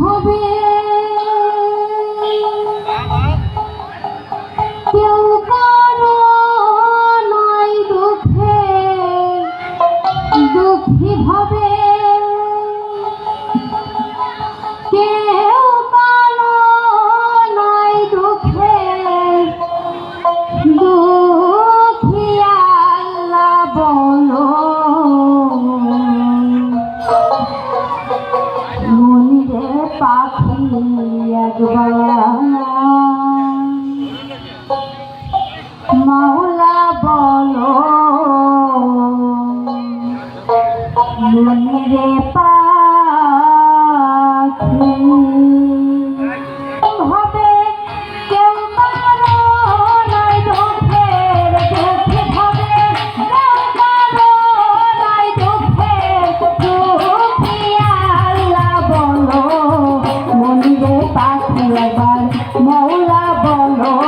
হবে। কেউ কারও নয় দুঃখে দুঃখী হবে। কে মাওলা বলো মনে পা পাখি একবার মৌলা বলো।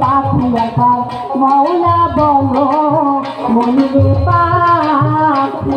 পাখি একবার মৌলা বলো মনে পাখি।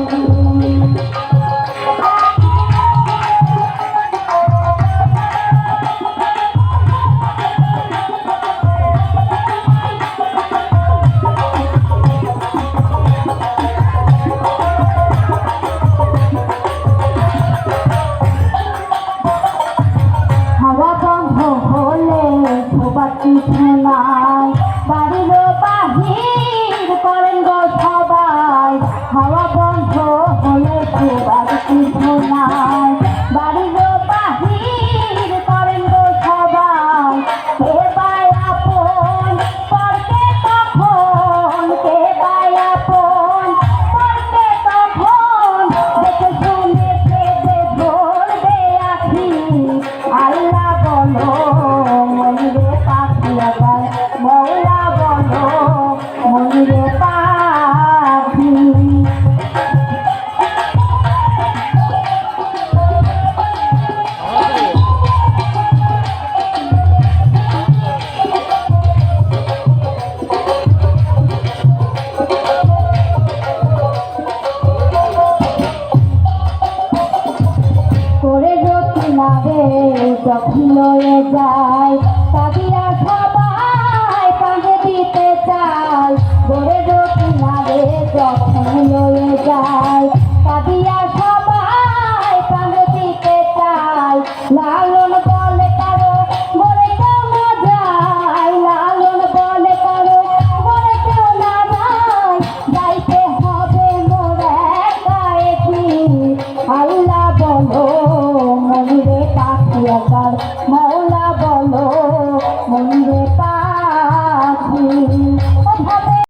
নাবে রে যখন লয়ে যায় তাবিরা সবাই কাঁধে দিতে চায়। বলে রোকি না রে যখন লয়ে যায় তাবিরা সবাই কাঁধে দিতে চায়। লাল পাখিয়াকার মৌলা বলো